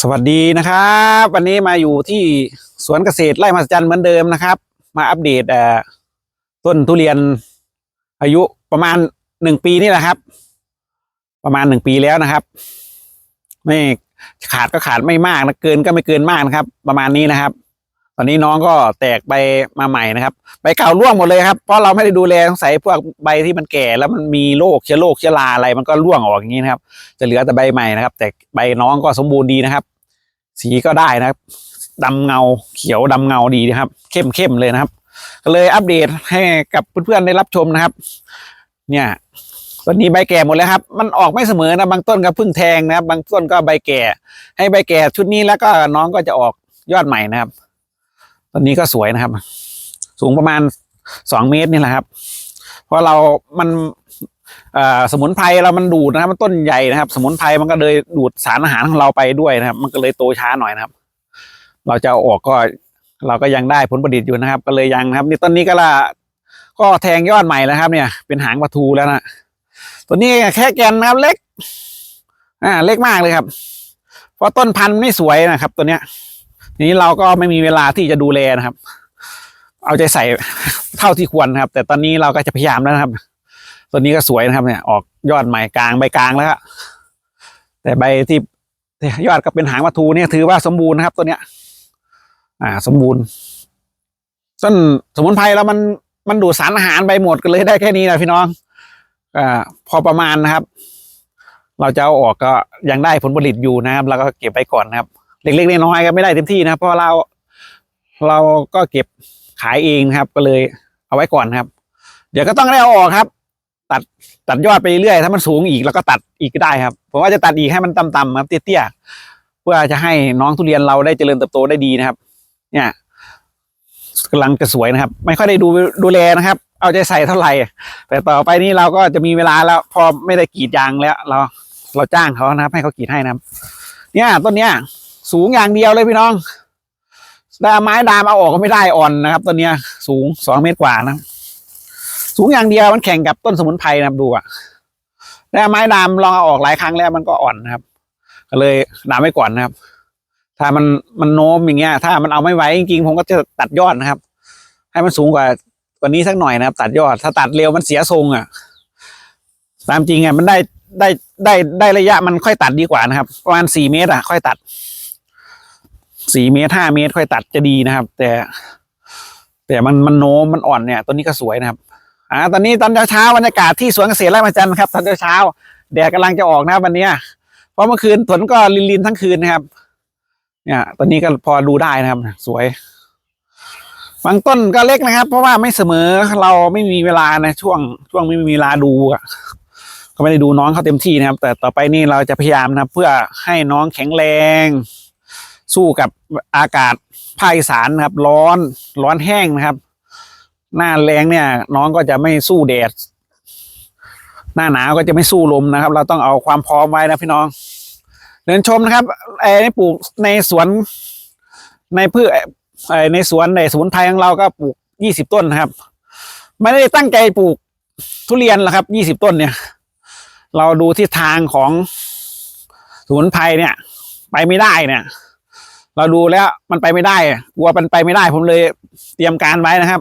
สวัสดีนะครับ วันนี้มาอยู่ที่สวนเกษตรไร่มหัศจรรย์เหมือนเดิมนะครับ มาอัปเดตต้นทุเรียนอายุประมาณหนึ่งปีนี่แหละครับ ประมาณหนึ่งปีแล้วนะครับ ไม่ขาดก็ขาดไม่มากนะเกินก็ไม่เกินมากนะครับ ประมาณนี้นะครับ ตอนนี้น้องก็แตกใบมาใหม่นะครับ ใบเก่าร่วงหมดเลยครับเพราะเราไม่ได้ดูแลสงสัยพวกใบที่มันแก่แล้วมันมีโรคเชื้อโรคเชื้อราอะไรมันก็ร่วงออกอย่างนี้นะครับ จะเหลือแต่ใบใหม่นะครับ แต่ใบน้องก็สมบูรณ์ดีนะครับ สีก็ได้นะครับดำเงาเขียวดำเงาดีนะครับ เข้มเข้มเลยนะครับ ก็เลยอัปเดตให้กับเพื่อนๆได้รับชมนะครับ เนี่ยต้นนี้ใบแก่หมดแล้วครับ มันออกไม่เสมอนะบางต้นก็เพิ่งแทงนะครับ บางต้นก็ใบแก่ ให้ใบแก่ชุดนี้แล้วก็น้องก็จะออกยอดใหม่นะครับ ต้นนี้ก็สวยนะครับ สูงประมาณสองเมตรนี่แหละครับ เพราะเรา มันสมุนไพรเรามันดูดนะครับ มันต้นใหญ่นะครับ สมุนไพรมันก็เลยดูดสารอาหารของเราไปด้วยนะครับ มันก็เลยโตช้าหน่อยนะครับ เราจะอออกก็เราก็ยังได้ผลผลิตอยู่นะครับ ก็เลยยังนะครับ นี่ต้นนี้ก็ละก็แทงยอดใหม่แล้วครับ เนี่ย เป็นหางปลาทูแล้วนะตัวนี้แค่แกนนะครับ เล็ก อ่า เล็กมากเลยครับ เพราะต้นพันธุ์ไม่สวยนะครับ ตัวเนี้ย ทีนี้เราก็ไม่มีเวลาที่จะดูแลนะครับ เอาใจใส่เท่าที่ควรนะครับ แต่ตอนนี้เราก็จะพยายามแล้วนะครับตัวนี้ก็สวยนะครับเนี่ย ออกยอดใหม่กลางใบกลางแล้วแต่ใบที่ยอดก็เป็นหางวัตถุเนี่ยถือว่าสมบูรณ์นะครับ ตัวเนี้ย อ่า สมบูรณ์ต้นสมุนไพรแล้วมันมันดูดสารอาหารไปหมดก็เลยได้แค่นี้นะพี่น้องอ่าพอประมาณนะครับ เราจะเอาออกก็ยังได้ผลผลิตอยู่นะครับเราก็เก็บไปก่อนนะครับ เล็กๆน้อยๆก็ไม่ได้เต็มที่นะครับเพราะเราเราก็เก็บขายเองนะครับ ก็เลยเอาไว้ก่อนครับ เดี๋ยวก็ต้องได้เอาออกครับ ตัดตัดยอดไปเรื่อยถ้ามันสูงอีกแล้วก็ตัดอีกก็ได้ครับผมว่าจะตัดอีกให้มันต่ำๆครับเตี้ยๆเพื่อจะให้น้องทุเรียนเราได้เจริญเติบโตได้ดีนะครับ เนี่ยกำลังจะสวยนะครับ ไม่ค่อยได้ดูดูแลนะครับ เอาใจใส่เท่าไหร่ แต่ต่อไปนี้เราก็จะมีเวลาแล้ว พอไม่ได้กรีดยางแล้ว เราเราจ้างเขานะครับ ให้เขากรีดให้นะครับ เนี่ยต้นเนี้ย สูงอย่างเดียวเลยพี่น้องดาไม้ดามเอาออกก็ไม่ได้อ่อนนะครับต้นเนี้ย สูงสองเมตรกว่านะ สูงอย่างเดียวมันแข่งกับต้นสมุนไพรนะครับดูอะแต่ไม้ดามลองเอาออกหลายครั้งแล้วมันก็อ่อนนะครับ ก็เลยดามไว้ก่อนนะครับ ถ้ามันมันโน้มอย่างเงี้ย ถ้ามันเอาไม่ไหวจริงๆผมก็จะตัดยอดนะครับ ให้มันสูงกว่ากว่านี้สักหน่อยนะครับ ตัดยอดถ้าตัดเร็วมันเสียทรงอะตามจริงอะมันได้ได้ได้ได้ระยะมันค่อยตัดดีกว่านะครับ ประมาณสี่เมตรอะค่อยตัด สี่เมตรห้าเมตรค่อยตัดจะดีนะครับ แต่ แต่มันมันโน้มมันอ่อนเนี่ยตัวนี้ก็สวยนะครับ อ่า ตอนนี้ตอนเช้าบรรยากาศที่สวนเกษตรไร่มาจันทร์ครับ ตอนเช้าแดดกำลังจะออกนะวันนี้เพราะเมื่อคืนฝนก็ลินๆทั้งคืนนะครับ เนี่ย ตอนนี้ก็พอดูได้นะครับ สวยบางต้นก็เล็กนะครับ เพราะว่าไม่เสมอเราไม่มีเวลานะช่วงช่วงไม่มีเวลาดูอะก็ไม่ได้ดูน้องเขาเต็มที่นะครับ แต่ต่อไปนี่เราจะพยายามนะครับเพื่อให้น้องแข็งแรง สู้กับอากาศภาคอีสานนะครับ ร้อนร้อนแห้งนะครับ หน้าแรงเนี่ย น้องก็จะไม่สู้แดด หน้าหนาวก็จะไม่สู้ลมนะครับ เราต้องเอาความพร้อมไว้นะพี่น้องเดินชมนะครับไอ้นี่ปลูกในสวนในพืชไอ้ในสวนในสมุนไพรของเราก็ปลูกยี่สิบต้นนะครับ ไม่ได้ตั้งใจปลูกทุเรียนหรอกครับยี่สิบต้นเนี่ย เราดูทิศทางของสมุนไพรเนี่ย ไปไม่ได้เนี่ย เราดูแล้วมันไปไม่ได้กลัวมันไปไม่ได้ ผมเลยเตรียมการไว้นะครับ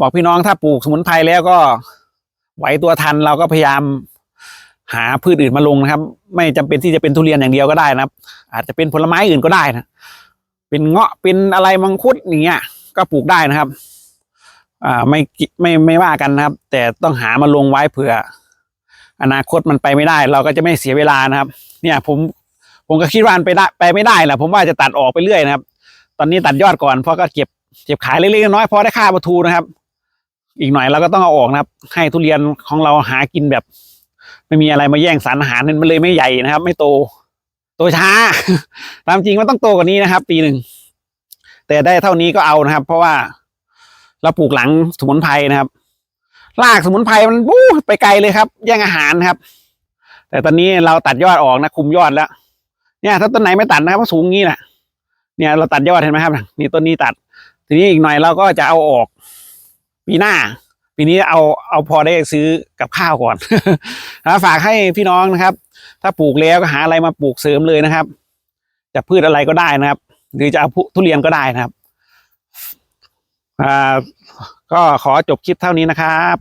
บอกพี่น้องถ้าปลูกสมุนไพรแล้วก็ไหวตัวทันเราก็พยายามหาพืชอื่นมาลงนะครับ ไม่จำเป็นที่จะเป็นทุเรียนอย่างเดียวก็ได้นะครับ อาจจะเป็นผลไม้อื่นก็ได้นะเป็นเงาะเป็นอะไรมังคุดอย่างเงี้ย ก็ปลูกได้นะครับ อ่าไม่ไม่ไม่ว่ากันนะครับ แต่ต้องหามาลงไว้เผื่อ อนาคตมันไปไม่ได้ เราก็จะไม่เสียเวลานะครับ เนี่ยผม ผมก็คิดว่ามันไปได้ไปไม่ได้แหละผมว่าจะตัดออกไปเรื่อยนะครับ ตอนนี้ตัดยอดก่อนเพราะก็เก็บเก็บขายเล็กๆน้อยๆพอได้ค่าประทูนะครับ อีกหน่อยเราก็ต้องเอาออกนะครับ ให้ทุเรียนของเราหากินแบบ ไม่มีอะไรมาแย่งสารอาหารมันเลยไม่ใหญ่นะครับ ไม่โต โตช้า ตามจริงมันต้องโตกว่านี้นะครับ ปีหนึ่งแต่ได้เท่านี้ก็เอานะครับ เพราะว่าเราปลูกหลังสมุนไพรนะครับรากสมุนไพรมันบู๊ไปไกลเลยครับ แย่งอาหารนะครับ แต่ตอนนี้เราตัดยอดออกนะคุมยอดแล้ว เนี่ย ถ้าต้นไหนไม่ตัดนะครับมันสูงงี้แหละเนี่ยเราตัดยอดเห็นไหมครับนี่ต้นนี้ตัด ทีนี้อีกหน่อยเราก็จะเอาออก ปีหน้า ปีนี้เอาเอาพอได้ซื้อกับข้าวก่อนนะฝากให้พี่น้องนะครับ ถ้าปลูกแล้วก็หาอะไรมาปลูกเสริมเลยนะครับจะพืชอะไรก็ได้นะครับ หรือจะเอาทุเรียนก็ได้นะครับอ่าก็ขอจบคลิปเท่านี้นะครับ